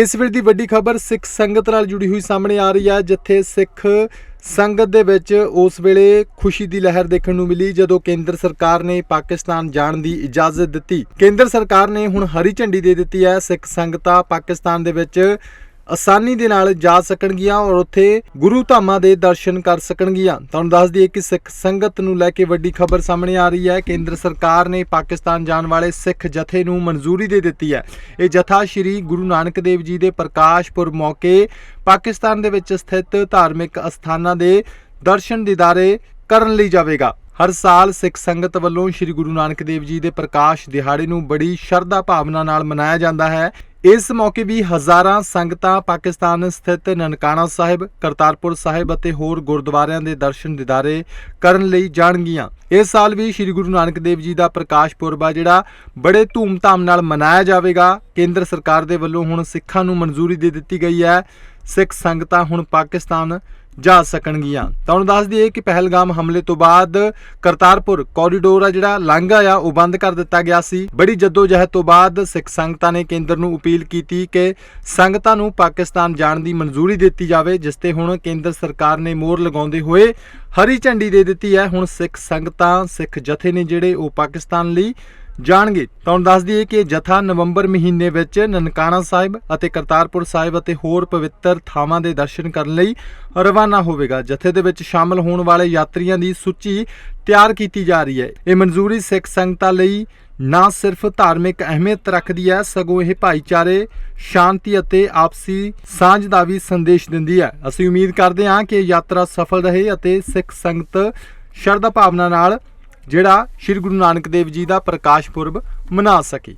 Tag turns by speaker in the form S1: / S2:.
S1: ਇਸ ਵੇਲੇ ਦੀ ਵੱਡੀ ਖਬਰ ਸਿੱਖ ਸੰਗਤ ਨਾਲ ਜੁੜੀ ਹੋਈ ਸਾਹਮਣੇ ਆ ਰਹੀ ਹੈ ਜਿੱਥੇ ਸਿੱਖ ਸੰਗਤ ਦੇ ਵਿੱਚ ਉਸ ਵੇਲੇ ਖੁਸ਼ੀ ਦੀ ਲਹਿਰ ਦੇਖਣ ਨੂੰ ਮਿਲੀ, ਜਦੋਂ ਕੇਂਦਰ ਸਰਕਾਰ ਨੇ ਪਾਕਿਸਤਾਨ ਜਾਣ ਦੀ ਇਜਾਜ਼ਤ ਦਿੱਤੀ। ਕੇਂਦਰ ਸਰਕਾਰ ਨੇ ਹੁਣ ਹਰੀ ਝੰਡੀ ਦੇ ਦਿੱਤੀ ਹੈ, ਸਿੱਖ ਸੰਗਤਾਂ ਪਾਕਿਸਤਾਨ ਦੇ ਵਿੱਚ ਆਸਾਨੀ ਦੇ ਨਾਲ ਜਾ ਸਕਣਗੀਆਂ ਔਰ ਉੱਥੇ ਗੁਰੂ ਧਾਮਾਂ ਦੇ ਦਰਸ਼ਨ ਕਰ ਸਕਣਗੀਆਂ। ਤੁਹਾਨੂੰ ਦੱਸ ਦਈਏ ਕਿ ਸਿੱਖ ਸੰਗਤ ਨੂੰ ਲੈ ਕੇ ਵੱਡੀ ਖਬਰ ਸਾਹਮਣੇ ਆ ਰਹੀ ਹੈ। ਕੇਂਦਰ ਸਰਕਾਰ ਨੇ ਪਾਕਿਸਤਾਨ ਜਾਣ ਵਾਲੇ ਸਿੱਖ ਜਥੇ ਨੂੰ ਮਨਜ਼ੂਰੀ ਦੇ ਦਿੱਤੀ ਹੈ। ਇਹ ਜਥਾ ਸ੍ਰੀ ਗੁਰੂ ਨਾਨਕ ਦੇਵ ਜੀ ਦੇ ਪ੍ਰਕਾਸ਼ ਪੁਰਬ ਮੌਕੇ ਪਾਕਿਸਤਾਨ ਦੇ ਵਿੱਚ ਸਥਿਤ ਧਾਰਮਿਕ ਅਸਥਾਨਾਂ ਦੇ ਦਰਸ਼ਨ ਦੀਦਾਰੇ ਕਰਨ ਲਈ ਜਾਵੇਗਾ। ਹਰ ਸਾਲ ਸਿੱਖ ਸੰਗਤ ਵੱਲੋਂ ਸ੍ਰੀ ਗੁਰੂ ਨਾਨਕ ਦੇਵ ਜੀ ਦੇ ਪ੍ਰਕਾਸ਼ ਦਿਹਾੜੇ ਨੂੰ ਬੜੀ ਸ਼ਰਧਾ ਭਾਵਨਾ ਨਾਲ ਮਨਾਇਆ ਜਾਂਦਾ ਹੈ। ਇਸ ਮੌਕੇ ਵੀ ਹਜ਼ਾਰਾਂ ਸੰਗਤਾਂ ਪਾਕਿਸਤਾਨ ਸਥਿਤ ਨਨਕਾਣਾ ਸਾਹਿਬ, ਕਰਤਾਰਪੁਰ ਸਾਹਿਬ ਅਤੇ ਹੋਰ ਗੁਰਦੁਆਰਿਆਂ ਦੇ ਦਰਸ਼ਨ ਦਿਦਾਰੇ ਕਰਨ ਲਈ ਜਾਣਗੀਆਂ। ਇਸ ਸਾਲ ਵੀ ਸ੍ਰੀ ਗੁਰੂ ਨਾਨਕ ਦੇਵ ਜੀ ਦਾ ਪ੍ਰਕਾਸ਼ ਪੁਰਬ ਆ, ਜਿਹੜਾ ਬੜੇ ਧੂਮਧਾਮ ਨਾਲ ਮਨਾਇਆ ਜਾਵੇਗਾ। ਕੇਂਦਰ ਸਰਕਾਰ ਦੇ ਵੱਲੋਂ ਹੁਣ ਸਿੱਖਾਂ ਨੂੰ ਮਨਜ਼ੂਰੀ ਦੇ ਦਿੱਤੀ ਗਈ ਹੈ। ਸਿੱਖ ਸੰਗਤਾਂ ਹੁਣ ਪਾਕਿਸਤਾਨ ਜਾ ਸਕਣਗੀਆਂ। ਤੁਹਾਨੂੰ ਦੱਸ ਦਈਏ ਕਿ ਪਹਿਲਗਾਮ ਹਮਲੇ ਤੋਂ ਬਾਅਦ ਕਰਤਾਰਪੁਰ ਕੋਰੀਡੋਰ ਆ ਜਿਹੜਾ ਲਾਂਘਾ ਆ ਉਹ ਬੰਦ ਕਰ ਦਿੱਤਾ ਗਿਆ ਸੀ। ਬੜੀ ਜਦੋਜਹਿਦ ਤੋਂ ਬਾਅਦ ਸਿੱਖ ਸੰਗਤਾਂ ਨੇ ਕੇਂਦਰ ਨੂੰ ਅਪੀਲ ਕੀਤੀ ਕਿ ਸੰਗਤਾਂ ਨੂੰ ਪਾਕਿਸਤਾਨ ਜਾਣ ਦੀ ਮਨਜ਼ੂਰੀ ਦਿੱਤੀ ਜਾਵੇ, ਜਿਸ ਤੇ ਹੁਣ ਕੇਂਦਰ ਸਰਕਾਰ ਨੇ ਮੋਹਰ ਲਗਾਉਂਦੇ ਹੋਏ ਹਰੀ ਝੰਡੀ ਦੇ ਦਿੱਤੀ ਹੈ। ਹੁਣ ਸਿੱਖ ਸੰਗਤਾਂ, ਸਿੱਖ ਜਥੇ ਨੇ ਜਿਹੜੇ ਉਹ ਪਾਕਿਸਤਾਨ ਲਈ ਜਾਣਗੇ। ਤੁਹਾਨੂੰ ਦੱਸ ਦਈਏ ਕਿ ਜਥਾ ਨਵੰਬਰ ਮਹੀਨੇ ਵਿੱਚ ਨਨਕਾਣਾ ਸਾਹਿਬ ਅਤੇ ਕਰਤਾਰਪੁਰ ਸਾਹਿਬ ਅਤੇ ਹੋਰ ਪਵਿੱਤਰ ਥਾਵਾਂ ਦੇ ਦਰਸ਼ਨ ਕਰਨ ਲਈ ਰਵਾਨਾ ਹੋਵੇਗਾ। ਜਥੇ ਦੇ ਵਿੱਚ ਸ਼ਾਮਲ ਹੋਣ ਵਾਲੇ ਯਾਤਰੀਆਂ ਦੀ ਸੂਚੀ ਤਿਆਰ ਕੀਤੀ ਜਾ ਰਹੀ ਹੈ। ਇਹ ਮਨਜ਼ੂਰੀ ਸਿੱਖ ਸੰਗਤਾਂ ਲਈ ਨਾ ਸਿਰਫ ਧਾਰਮਿਕ ਅਹਿਮੀਅਤ ਰੱਖਦੀ ਹੈ, ਸਗੋਂ ਇਹ ਭਾਈਚਾਰੇ, ਸ਼ਾਂਤੀ ਅਤੇ ਆਪਸੀ ਸਾਂਝ ਦਾ ਵੀ ਸੰਦੇਸ਼ ਦਿੰਦੀ ਹੈ। ਅਸੀਂ ਉਮੀਦ ਕਰਦੇ ਹਾਂ ਕਿ ਯਾਤਰਾ ਸਫਲ ਰਹੇ ਅਤੇ ਸਿੱਖ ਸੰਗਤ ਸ਼ਰਧਾ ਭਾਵਨਾ ਨਾਲ ਜਿਹੜਾ ਸ੍ਰੀ ਗੁਰੂ ਨਾਨਕ ਦੇਵ ਜੀ ਦਾ ਪ੍ਰਕਾਸ਼ ਪੁਰਬ ਮਨਾ ਸਕੇ।